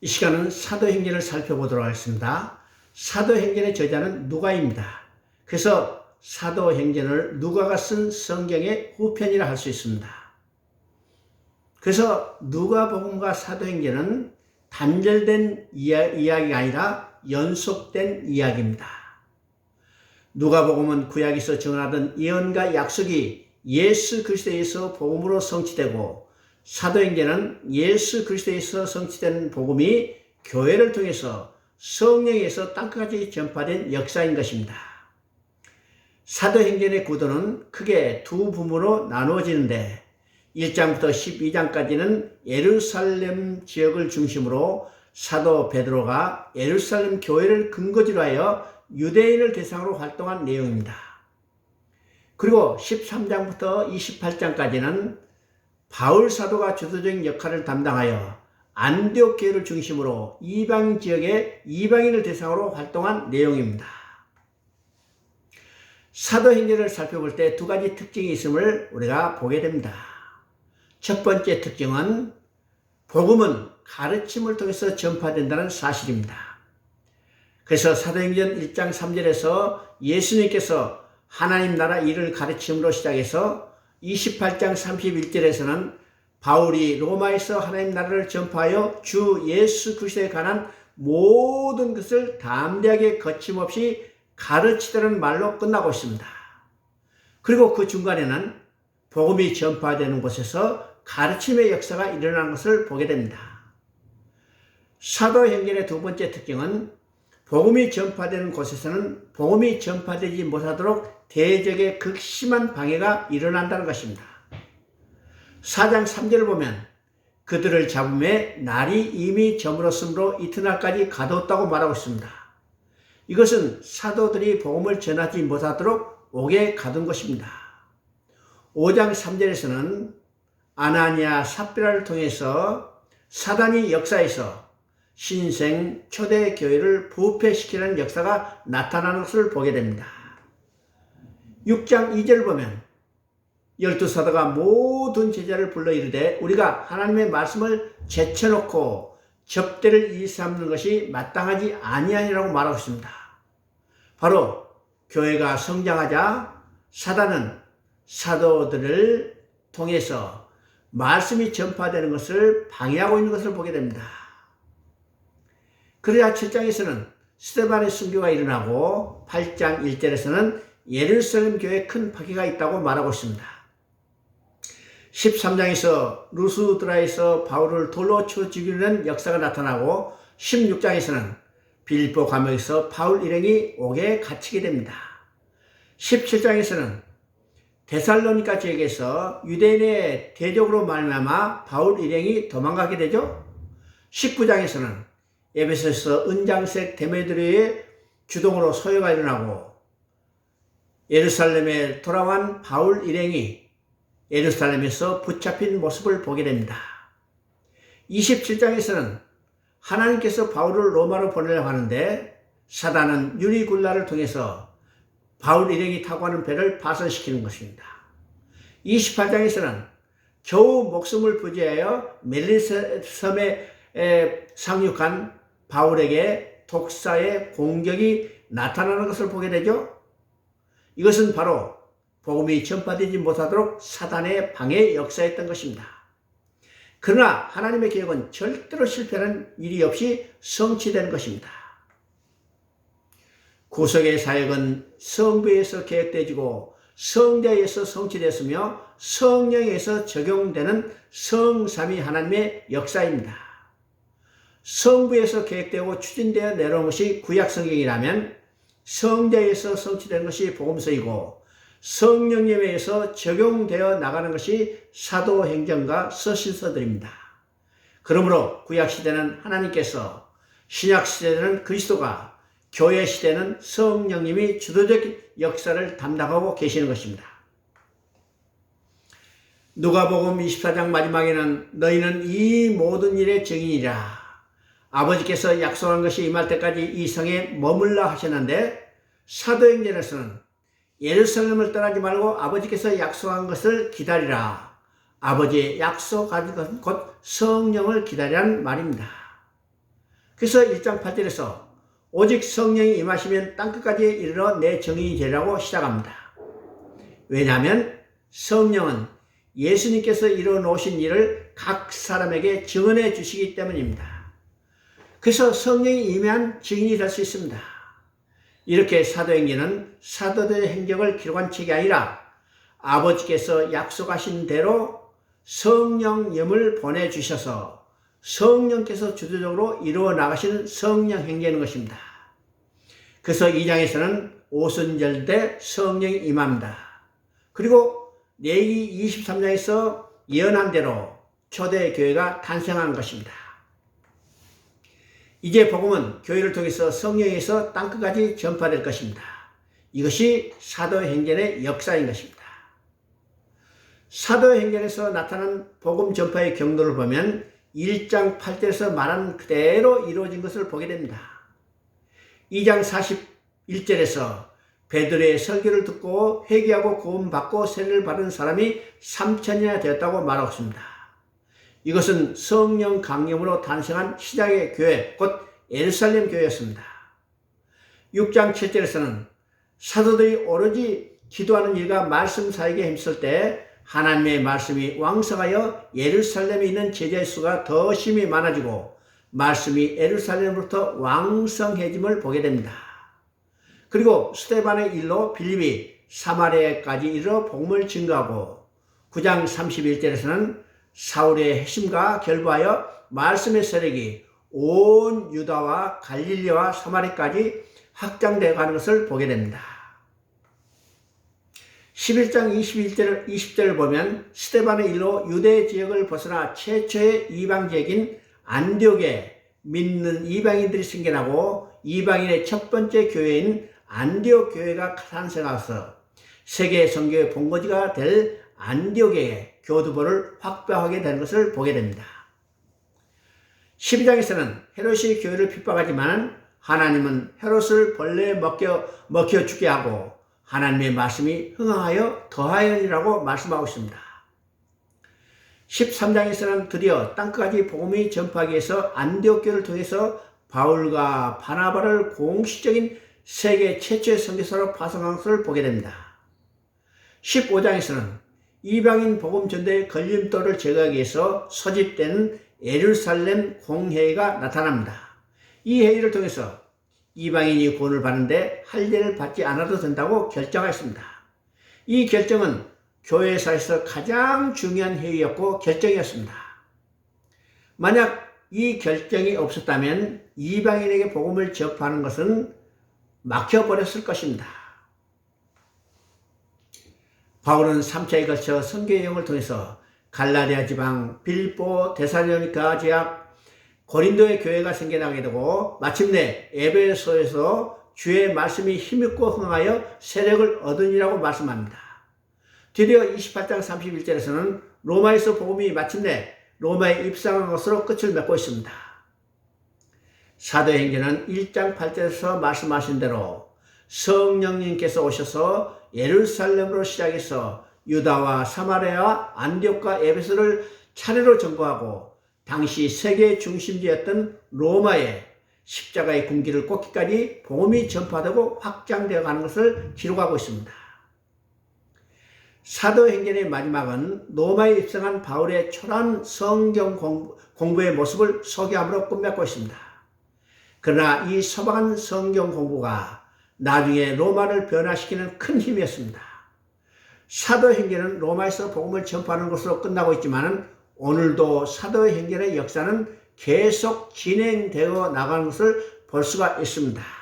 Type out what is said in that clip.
이 시간은 사도행전을 살펴보도록 하겠습니다. 사도행전의 저자는 누가입니다. 그래서 사도행전을 누가가 쓴 성경의 후편이라 할 수 있습니다. 그래서 누가복음과 사도행전은 단절된 이야, 이야기가 아니라 연속된 이야기입니다. 누가복음은 구약에서 증언하던 예언과 약속이 예수 그리스도에서 복음으로 성취되고 사도행전은 예수 그리스도에서 성취된 복음이 교회를 통해서 성령에서 땅끝까지 전파된 역사인 것입니다. 사도행전의 구도는 크게 두 부문으로 나누어지는데 1장부터 12장까지는 예루살렘 지역을 중심으로 사도 베드로가 예루살렘 교회를 근거지로 하여 유대인을 대상으로 활동한 내용입니다. 그리고 13장부터 28장까지는 바울 사도가 주도적인 역할을 담당하여 안디옥 교회를 중심으로 이방 지역의 이방인을 대상으로 활동한 내용입니다. 사도행전을 살펴볼 때 두 가지 특징이 있음을 우리가 보게 됩니다. 첫 번째 특징은 복음은 가르침을 통해서 전파된다는 사실입니다. 그래서 사도행전 1장 3절에서 예수님께서 하나님 나라 일을 가르침으로 시작해서 28장 31절에서는 바울이 로마에서 하나님 나라를 전파하여 주 예수 그리스도에 관한 모든 것을 담대하게 거침없이 가르치다는 말로 끝나고 있습니다. 그리고 그 중간에는 복음이 전파되는 곳에서 가르침의 역사가 일어나는 것을 보게 됩니다. 사도행전의 두 번째 특징은 복음이 전파되는 곳에서는 복음이 전파되지 못하도록 대적의 극심한 방해가 일어난다는 것입니다. 4장 3절을 보면 그들을 잡음에 날이 이미 저물었으므로 이튿날까지 가뒀다고 말하고 있습니다. 이것은 사도들이 복음을 전하지 못하도록 옥에 가둔 것입니다. 5장 3절에서는 아나니아 삽비라를 통해서 사단이 역사에서 신생 초대 교회를 부패시키는 역사가 나타나는 것을 보게 됩니다. 6장 2절 보면 열두 사도가 모든 제자를 불러 이르되 우리가 하나님의 말씀을 제쳐놓고 접대를 일삼는 것이 마땅하지 아니하니라고 말하고 있습니다. 바로 교회가 성장하자 사단은 사도들을 통해서 말씀이 전파되는 것을 방해하고 있는 것을 보게 됩니다. 그러자 7장에서는 스테반의 순교가 일어나고 8장 1절에서는 예루살렘 교회에 큰 파괴가 있다고 말하고 있습니다. 13장에서 루스드라에서 바울을 돌로 쳐 죽이는 역사가 나타나고 16장에서는 빌보 감옥에서 바울 일행이 옥에 갇히게 됩니다. 17장에서는 데살로니카 지역에서 유대인의 대적으로 말미암아 바울 일행이 도망가게 되죠. 19장에서는 에베소에서 은장색 데메드리의 주동으로 소요가 일어나고 예루살렘에 돌아온 바울 일행이 예루살렘에서 붙잡힌 모습을 보게 됩니다. 27장에서는 하나님께서 바울을 로마로 보내려고 하는데 사단은 유리굴라를 통해서 바울 일행이 타고 가는 배를 파손시키는 것입니다. 28장에서는 겨우 목숨을 부지하여 멜리스 섬에 상륙한 바울에게 독사의 공격이 나타나는 것을 보게 되죠. 이것은 바로 복음이 전파되지 못하도록 사단의 방해 역사였던 것입니다. 그러나 하나님의 계획은 절대로 실패하는 일이 없이 성취되는 것입니다. 구속의 사역은 성부에서 계획되지고 성자에서 성취됐으며 성령에서 적용되는 성삼위 하나님의 역사입니다. 성부에서 계획되고 추진되어 내려온 것이 구약 성경이라면 성자에서 성취된 것이 복음서이고 성령님에 의해서 적용되어 나가는 것이 사도행전과 서신서들입니다. 그러므로 구약시대는 하나님께서 신약시대는 그리스도가 교회시대는 성령님이 주도적 역사를 담당하고 계시는 것입니다. 누가복음 24장 마지막에는 너희는 이 모든 일의 증인이라 아버지께서 약속한 것이 임할 때까지 이 성에 머물라 하셨는데 사도행전에서는 예루살렘을 떠나지 말고 아버지께서 약속한 것을 기다리라. 아버지의 약속한 것은 곧 성령을 기다리라는 말입니다. 그래서 1장 8절에서 오직 성령이 임하시면 땅끝까지 이르러 내 정인이 되라고 시작합니다. 왜냐하면 성령은 예수님께서 이루어 놓으신 일을 각 사람에게 증언해 주시기 때문입니다. 그래서 성령이 임한 증인이 될 수 있습니다. 이렇게 사도행전은 사도들의 행적을 기록한 책이 아니라 아버지께서 약속하신 대로 성령님을 보내주셔서 성령께서 주도적으로 이루어 나가시는 성령 행전인 것입니다. 그래서 2장에서는 오순절 때 성령이 임합니다. 그리고 내기 23장에서 예언한 대로 초대교회가 탄생한 것입니다. 이제 복음은 교회를 통해서 성령에서 땅끝까지 전파될 것입니다. 이것이 사도행전의 역사인 것입니다. 사도행전에서 나타난 복음 전파의 경로를 보면 1장 8절에서 말한 그대로 이루어진 것을 보게 됩니다. 2장 41절에서 베드로의 설교를 듣고 회개하고 구원받고 세례를 받은 사람이 3천이나 되었다고 말하고 있습니다. 이것은 성령 강림으로 탄생한 시작의 교회, 곧 예루살렘 교회였습니다. 6장 7절에서는 사도들이 오로지 기도하는 일과 말씀 사역에 힘쓸 때 하나님의 말씀이 왕성하여 예루살렘에 있는 제자의 수가 더 심히 많아지고 말씀이 예루살렘으로부터 왕성해짐을 보게 됩니다. 그리고 스테반의 일로 빌립이 사마리아까지 이르러 복음을 증거하고 9장 31절에서는 사울의 핵심과 결부하여 말씀의 세력이 온 유다와 갈릴리와 사마리까지 확장되어 가는 것을 보게 됩니다. 11장 21절, 20절을 보면 스테반의 일로 유대 지역을 벗어나 최초의 이방 지역인 안디옥에 믿는 이방인들이 생겨나고 이방인의 첫 번째 교회인 안디옥 교회가 탄생하서 세계 선교의 본거지가 될 안디옥의 교두보를 확보하게 되는 것을 보게 됩니다. 12장에서는 헤롯이 교회를 핍박하지만 하나님은 헤롯을 벌레에 먹여, 먹혀 죽게 하고 하나님의 말씀이 흥하여 더하여니라고 말씀하고 있습니다. 13장에서는 드디어 땅까지 복음이 전파하기 위해서 안디옥교를 통해서 바울과 바나바를 공식적인 세계 최초의 선교사로 파송한 것을 보게 됩니다. 15장에서는 이방인 복음 전도의 걸림돌을 제거하기 위해서 소집된 예루살렘 공회가 나타납니다. 이 회의를 통해서 이방인이 구원을 받는데 할례를 받지 않아도 된다고 결정했습니다. 이 결정은 교회사에서 가장 중요한 회의였고 결정이었습니다. 만약 이 결정이 없었다면 이방인에게 복음을 접하는 것은 막혀버렸을 것입니다. 바울은 3차에 걸쳐 선교 여행을 통해서 갈라디아 지방, 빌보, 데살로니카 지역, 고린도의 교회가 생겨나게 되고 마침내 에베소에서 주의 말씀이 힘있고 흥하여 세력을 얻으니라고 말씀합니다. 드디어 28장 31절에서는 로마에서 복음이 마침내 로마에 입상한 것으로 끝을 맺고 있습니다. 사도행전은 1장 8절에서 말씀하신 대로 성령님께서 오셔서 예루살렘으로 시작해서 유다와 사마리아와 안디옥과 에베소를 차례로 정보하고 당시 세계 중심지였던 로마의 십자가의 군기를 꽂기까지 복음이 전파되고 확장되어 가는 것을 기록하고 있습니다. 사도행전의 마지막은 로마에 입성한 바울의 초란 성경 공부, 의 모습을 소개함으로 끝맺고 있습니다. 그러나 이 소박한 성경 공부가 나중에 로마를 변화시키는 큰 힘이었습니다. 사도행전은 로마에서 복음을 전파하는 것으로 끝나고 있지만 오늘도 사도행전의 역사는 계속 진행되어 나가는 것을 볼 수가 있습니다.